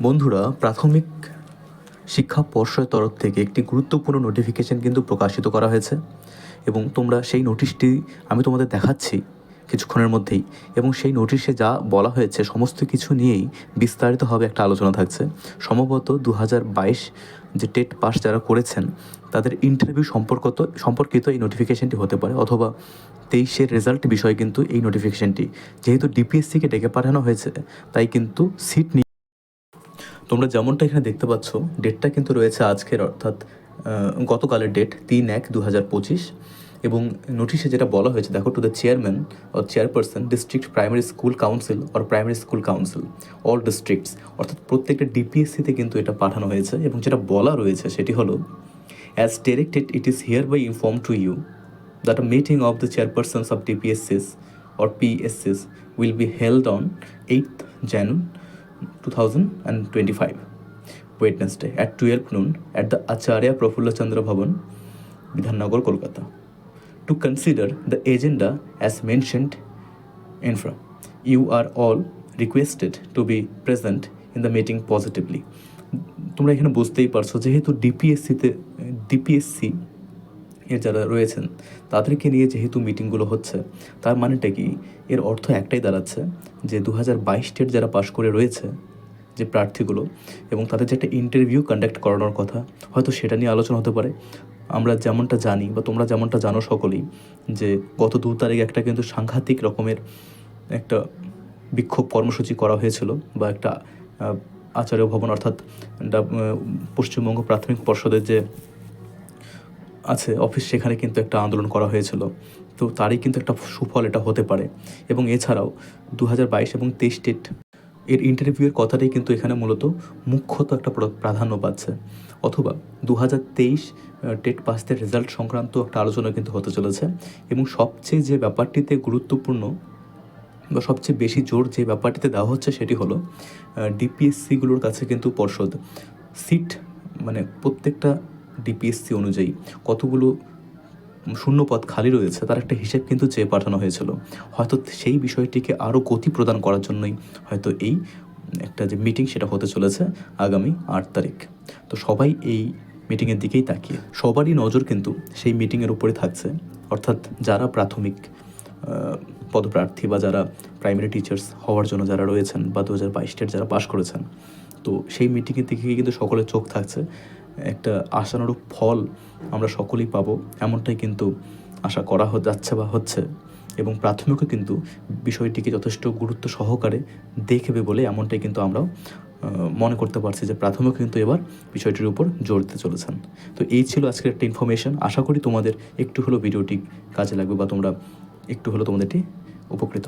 বন্ধুরা, প্রাথমিক শিক্ষা পর্ষদের তরফ থেকে একটি গুরুত্বপূর্ণ নোটিফিকেশন কিন্তু প্রকাশিত করা হয়েছে এবং তোমরা সেই নোটিশটি আমি তোমাদের দেখাচ্ছি কিছুক্ষণের মধ্যেই এবং সেই নোটিশে যা বলা হয়েছে সমস্ত কিছু নিয়েই বিস্তারিতভাবে একটা আলোচনা থাকছে। সম্ভবত দু হাজার বাইশ যে টেট পাস যারা করেছেন, তাদের ইন্টারভিউ সম্পর্কত সম্পর্কিত এই নোটিফিকেশনটি হতে পারে অথবা তেইশের রেজাল্ট বিষয়ে কিন্তু এই নোটিফিকেশনটি যেহেতু ডিপিএসসিকে ডেকে পাঠানো হয়েছে, তাই কিন্তু সিট নিয়ে তোমরা যেমনটা এখানে দেখতে পাচ্ছ ডেটটা কিন্তু রয়েছে আজকের, অর্থাৎ গতকালের ডেট তিন এক দু হাজার পঁচিশ। এবং নোটিশে যেটা বলা হয়েছে, দেখো to the chairman or chairperson district primary school council or primary school council all districts অর্থাৎ প্রত্যেকটা ডিপিএসসিতে কিন্তু এটা পাঠানো হয়েছে। এবং যেটা বলা রয়েছে, সেটি হলো as directed it is hereby inform to you that a meeting of the chairpersons of will be PSCs on be held on 8th Jan 2025, Wednesday at 12 noon at the Acharya Prafulla Chandra Bhavan, Bidhannagar, Kolkata. To consider the agenda as mentioned infra, you are all requested to be present in the meeting positively. তোমরা এখানে বুঝতেই পারছ যেহেতু ডিপিএসসিতে DPSC এর যারা রয়েছেন, তাদেরকে নিয়ে যেহেতু মিটিংগুলো হচ্ছে, তার মানেটা কি? এর অর্থ একটাই দাঁড়াচ্ছে যে দু হাজার বাইশ টেট যারা পাশ করে রয়েছে, যে প্রার্থীগুলো এবং তাদের যে একটা ইন্টারভিউ কন্ডাক্ট করানোর কথা, হয়তো সেটা নিয়ে আলোচনা হতে পারে। আমরা যেমনটা জানি বা তোমরা যেমনটা জানো সকলেই যে গত দু তারিখ একটা কিন্তু সাংঘাতিক রকমের একটা বিক্ষোভ কর্মসূচি করা হয়েছিল বা একটা আচার্য ভবন অর্থাৎ পশ্চিমবঙ্গ প্রাথমিক পর্ষদের যে আছে। অফিস সেখানে কিন্তু একটা আন্দোলন করা হয়েছিল। তো তারই কিন্তু একটা সুফল এটা হতে পারে। এবং এছাড়াও দু বাইশ এবং তেইশ টেট এর ইন্টারভিউয়ের কথাটাই কিন্তু এখানে মূলত মুখ্যত একটা প্রাধান্য পাচ্ছে। অথবা দু হাজার তেইশ টেট পাসদের রেজাল্ট সংক্রান্ত একটা আলোচনা কিন্তু হতে চলেছে। এবং সবচেয়ে যে ব্যাপারটিতে গুরুত্বপূর্ণ বা সবচেয়ে বেশি জোর যে ব্যাপারটিতে দেওয়া হচ্ছে সেটি হলো ডিপিএসসিগুলোর কাছে কিন্তু পর্ষদ সিট মানে প্রত্যেকটা ডিপিএসসি অনুযায়ী কতগুলো শূন্য পদ খালি রয়েছে, তার একটা হিসেব কিন্তু চেয়ে পাঠানো হয়েছিল। হয়তো সেই বিষয়টিকে আরও গতি প্রদান করার জন্যই হয়তো এই একটা যে মিটিং সেটা হতে চলেছে আগামী আট তারিখ। তো সবাই এই মিটিংয়ের দিকেই তাকিয়ে। সবারই নজর কিন্তু সেই মিটিংয়ের উপরে থাকছে। অর্থাৎ যারা প্রাথমিক পদপ্রার্থী বা যারা প্রাইমারি টিচার্স হওয়ার জন্য যারা রয়েছেন বা দু হাজার বাইশ যারা পাশ করেছেন, তো সেই মিটিংয়ের দিকে কিন্তু সকলের চোখ থাকছে। একটা আশানুরূপ ফল আমরা সকলেই পাবো, এমনটাই কিন্তু আশা করা যাচ্ছে বা হচ্ছে। এবং প্রাথমিকও কিন্তু বিষয়টিকে যথেষ্ট গুরুত্ব সহকারে দেখবে বলে এমনটাই কিন্তু আমরাও মনে করতে পারছি যে প্রাথমিক কিন্তু এবার বিষয়টির উপর জোর দিতে চলেছেন। তো এই ছিল আজকের একটা ইনফরমেশন আশা করি তোমাদের একটু হলেও ভিডিওটি কাজে লাগবে বা তোমরা একটু হলেও তোমাদেরটি উপকৃত